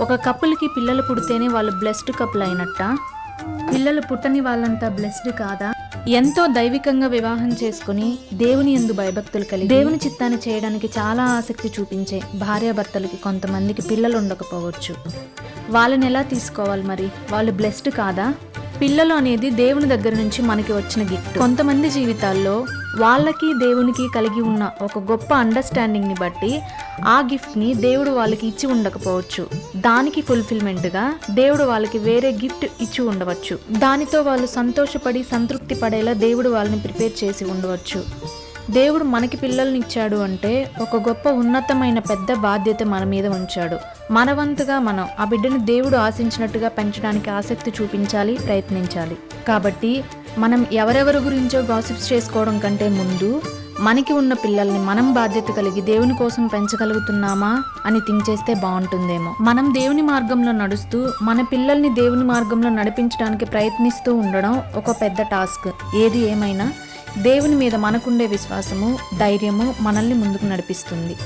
ఒక కపుల్కి పిల్లలు పుడితేనే వాళ్ళు బ్లెస్డ్ కపుల్ అయినట్ట? పిల్లలు పుట్టని వాళ్ళంతా బ్లెస్డ్ కాదా? ఎంతో దైవికంగా వివాహం చేసుకుని దేవుని ఎందు భయభక్తులు కలిగి దేవుని చిత్తాన్ని చేయడానికి చాలా ఆసక్తి చూపించే భార్యాభర్తలకి కొంతమందికి పిల్లలు ఉండకపోవచ్చు. వాళ్ళని ఎలా తీసుకోవాలి మరి? వాళ్ళు బ్లెస్డ్ కాదా? పిల్లలు అనేది దేవుని దగ్గర నుంచి మనకి వచ్చిన గిఫ్ట్ కొంతమంది జీవితాల్లో వాళ్ళకి దేవునికి కలిగి ఉన్న ఒక గొప్ప అండర్స్టాండింగ్ని బట్టి ఆ గిఫ్ట్ని దేవుడు వాళ్ళకి ఇచ్చి ఉండకపోవచ్చు. దానికి ఫుల్ఫిల్మెంట్గా దేవుడు వాళ్ళకి వేరే గిఫ్ట్ ఇచ్చి ఉండవచ్చు. దానితో వాళ్ళు సంతోషపడి సంతృప్తి పడేలా దేవుడు వాళ్ళని ప్రిపేర్ చేసి ఉండవచ్చు. దేవుడు మనకి పిల్లల్ని ఇచ్చాడు అంటే ఒక గొప్ప ఉన్నతమైన పెద్ద బాధ్యత మన మీద ఉంచాడు. మన వంతుగా మనం ఆ బిడ్డను దేవుడు ఆశించినట్టుగా పెంచడానికి ఆసక్తి చూపించాలి ప్రయత్నించాలి. కాబట్టి మనం ఎవరెవరి గురించో గాసిప్స్ చేసుకోవడం కంటే ముందు మనకి ఉన్న పిల్లల్ని మనం బాధ్యత కలిగి దేవుని కోసం పెంచగలుగుతున్నామా అని థింక్ చేస్తే బాగుంటుందేమో. మనం దేవుని మార్గంలో నడుస్తూ మన పిల్లల్ని దేవుని మార్గంలో నడిపించడానికి ప్రయత్నిస్తూ ఉండడం ఒక పెద్ద టాస్క్ ఏది ఏమైనా దేవుని మీద మనకుండే విశ్వాసము ధైర్యము మనల్ని ముందుకు నడిపిస్తుంది.